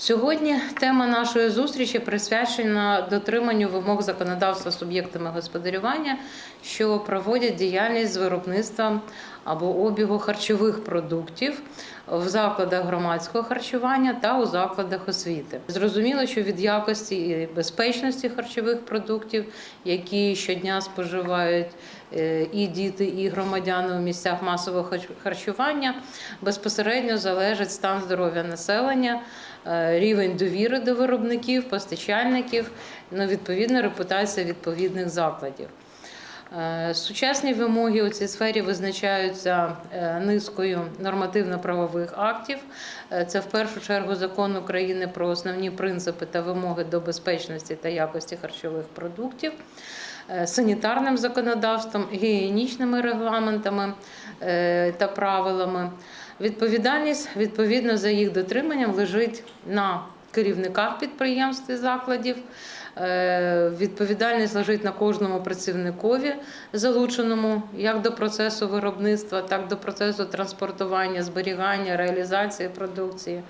Сьогодні тема нашої зустрічі присвячена дотриманню вимог законодавства суб'єктами господарювання, що проводять діяльність з виробництва або обігу харчових продуктів в закладах громадського харчування та у закладах освіти. Зрозуміло, що від якості і безпечності харчових продуктів, які щодня споживають е, і діти, і громадяни у місцях масового харчування, безпосередньо залежить стан здоров'я населення, е, рівень довіри до виробників, постачальників, ну, відповідно, репутація відповідних закладів. Е, Сучасні вимоги у цій сфері визначаються е, низкою нормативно-правових актів. Е, Це в першу чергу закон України про основні принципи та вимоги до безпечності та якості харчових продуктів, санітарним законодавством, гігієнічними регламентами та правилами. Відповідальність відповідно за їх дотриманням лежить на керівниках підприємств і закладів. Е, Відповідальність лежить на кожному працівникові, залученому як до процесу виробництва, так і до процесу транспортування, зберігання, реалізації продукції.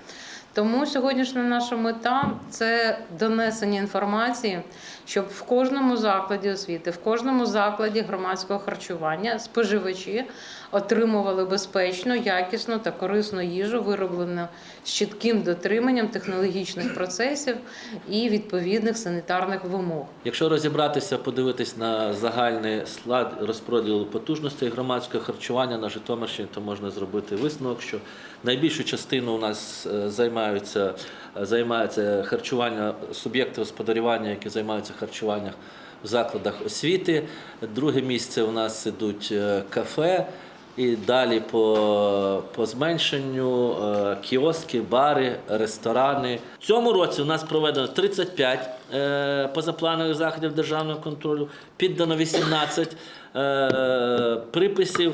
Тому сьогоднішня наша мета це донесення інформації, щоб в кожному закладі освіти, в кожному закладі громадського харчування споживачі отримували безпечну, якісну та корисну їжу, вироблену з чітким дотриманням технологічних процесів і відповідних санітарних вимог. Якщо розібратися, подивитись на загальний склад розподілу потужностей громадського харчування на Житомирщині, то можна зробити висновок, що найбільшу частину у нас е, займаються, займаються харчування суб'єкти господарювання, які займаються харчуванням в закладах освіти. Друге місце у нас ідуть е, кафе. І далі по, по зменшенню е, кіоски, бари, ресторани. В цьому році у нас проведено 35 е, позапланових заходів державного контролю, піддано 18 е, приписів,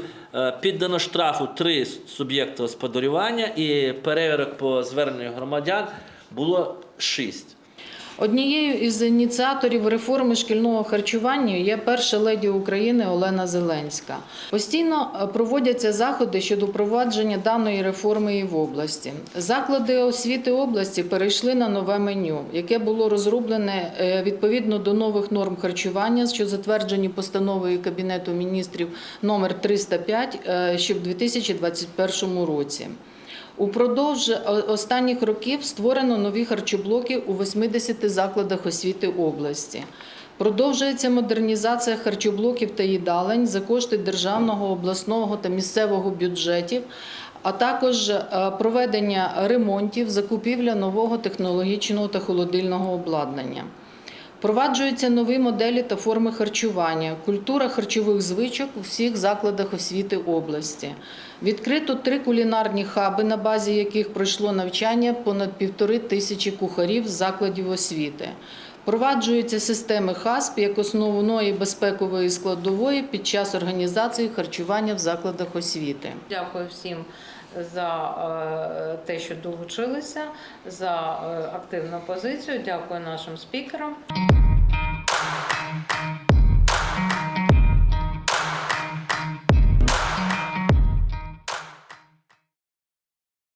піддано штрафу 3 суб'єкти господарювання і перевірок по зверненню громадян було 6. Однією із ініціаторів реформи шкільного харчування є перша леді України Олена Зеленська. Постійно е, проводяться заходи щодо впровадження даної реформи і в області. Заклади освіти області перейшли на нове меню, яке було розроблене е, відповідно до нових норм харчування, що затверджені постановою Кабінету міністрів номер 305 е, ще в 2021 році. Упродовж останніх років створено нові харчоблоки у 80 закладах освіти області. Продовжується модернізація харчоблоків та їдалень за кошти державного, обласного та місцевого бюджетів, а також е, проведення ремонтів, закупівля нового технологічного та холодильного обладнання. Впроваджуються нові моделі та форми харчування, культура харчових звичок у всіх закладах освіти області. Відкрито три кулінарні хаби, на базі яких пройшло навчання понад півтори тисячі кухарів з закладів освіти. Впроваджуються системи ХАСП як основної безпекової складової під час організації харчування в закладах освіти. Дякую всім за е, те, що долучилися, за е, активну позицію. Дякую нашим спікерам.